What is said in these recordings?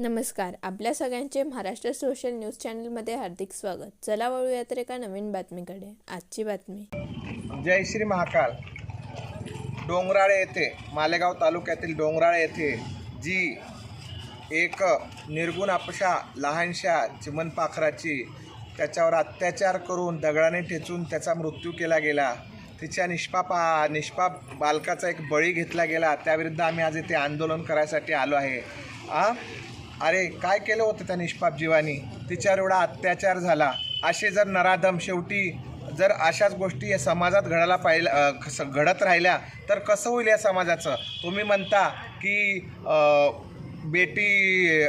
नमस्कार. आपल्या सगळ्यांचे महाराष्ट्र सोशल न्यूज चॅनलमध्ये हार्दिक स्वागत. चला वळूया तर एका नवीन बातमीकडे. आजची बातमी. जय श्री महाकाल. डोंगराळे येथे मालेगाव तालुक्यातील डोंगराळे येथे जी एक निर्गुण अपशा लहानशा चिमनपाखराची त्याच्यावर अत्याचार करून दगडाने ठेचून त्याचा मृत्यू केला गेला. तिच्या निष्पाप निष्पाप बालकाचा एक बळी घेतला गेला. त्याविरुद्ध आम्ही आज इथे आंदोलन करायसाठी आलो आहे. आ? अरे काय केलं होतं त्या निष्पाप जीवानी? तिच्यावर एवढा अत्याचार झाला. असे जर नराधम शेवटी जर अशाच गोष्टी या समाजात घडायला पाहिलं घडत राहिल्या तर कसं होईल या समाजाचं? तुम्ही म्हणता की बेटी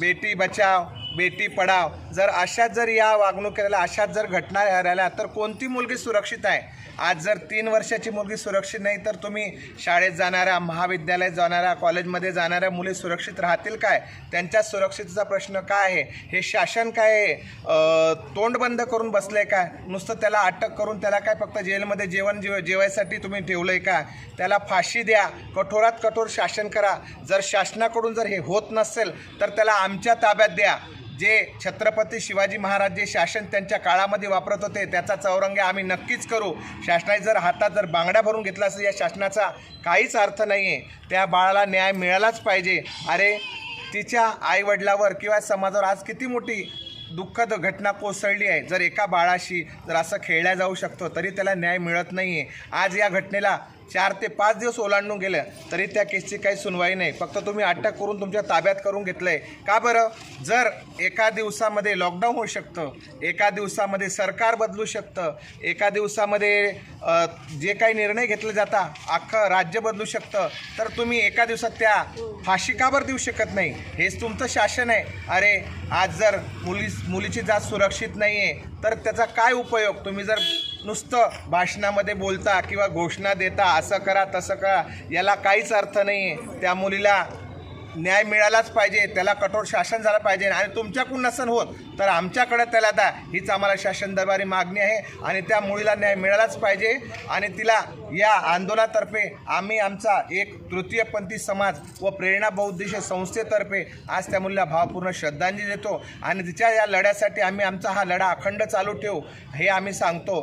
बेटी बचाव बेटी पडाव जर अशाच जर या वागणुकीला अशाच जर घटना राहिल्या तर कोणती मुलगी सुरक्षित आहे? आज जर तीन वर्षाची मुलगी सुरक्षित नाही तर तुम्ही शाळेत जाणाऱ्या महाविद्यालयात जाणाऱ्या कॉलेजमध्ये जाणाऱ्या मुली सुरक्षित राहतील काय? त्यांच्या सुरक्षितचा प्रश्न काय आहे? हे शासन काय आहे? तोंड बंद करून बसलंय काय नुसतं त्याला अटक करून त्याला काय फक्त जेलमध्ये जेवण जेव जेवायसाठी तुम्ही ठेवलं आहे का? त्याला फाशी द्या. कठोरात कठोर शासन करा. जर शासनाकडून जर हे होत नसेल तर त्याला आमच्या ताब्यात द्या. जे छत्रपती शिवाजी महाराज जे शासन त्यांच्या काळामध्ये वापरत होते त्याचा चौरंग आम्ही नक्कीच करू. शासनाने जर हातात जर बांगड्या भरून घेतला असेल या शासनाचा काहीच अर्थ नाही आहे त्या बाळाला न्याय मिळालाच पाहिजे. अरे तिच्या आईवडिलावर किंवा समाजावर आज किती मोठी दुःखद घटना कोसळली आहे. जर एका बाळाशी जर असं खेळल्या जाऊ शकतो तरी त्याला न्याय मिळत नाही आहे आज या घटनेला चार ते पाच दिवस ओलांडून गेलं तरी त्या केसची काही सुनवाई नाही. फक्त तुम्ही अटक करून तुमच्या ताब्यात करून घेतलं आहे का बरं? जर एका दिवसामध्ये लॉकडाऊन होऊ शकतं एका दिवसामध्ये सरकार बदलू शकतं एका दिवसामध्ये जे काही निर्णय घेतले जाता अख्खं राज्य बदलू शकतं तर तुम्ही एका दिवसात त्या फाशी का बरं देऊ शकत नाही? हेच तुमचं शासन आहे. अरे आज जर मुली मुलीची जात सुरक्षित नाही आहे तर त्याचा काय उपयोग? तुम्ही जर नुसतं भाषणामध्ये बोलता किंवा घोषणा देता असं करा तसं करा याला काहीच अर्थ नाही आहे त्या मुलीला न्याय मिळालाच पाहिजे त्याला कठोर शासन झालं पाहिजे आणि तुमच्याकडून नसन होत तर आमच्याकडे त्याला आता हीच आम्हाला शासन दरबारी मागणी आहे आणि त्या मुलीला न्याय मिळालाच पाहिजे आणि तिला या आंदोलनातर्फे आम्ही आमचा एक तृतीयपंथी समाज व प्रेरणा बौद्धिश संस्थेतर्फे आज त्या मुलीला भावपूर्ण श्रद्धांजली देतो. आणि तिच्या या लढ्यासाठी आम्ही आमचा हा लढा अखंड चालू ठेवू हे आम्ही सांगतो.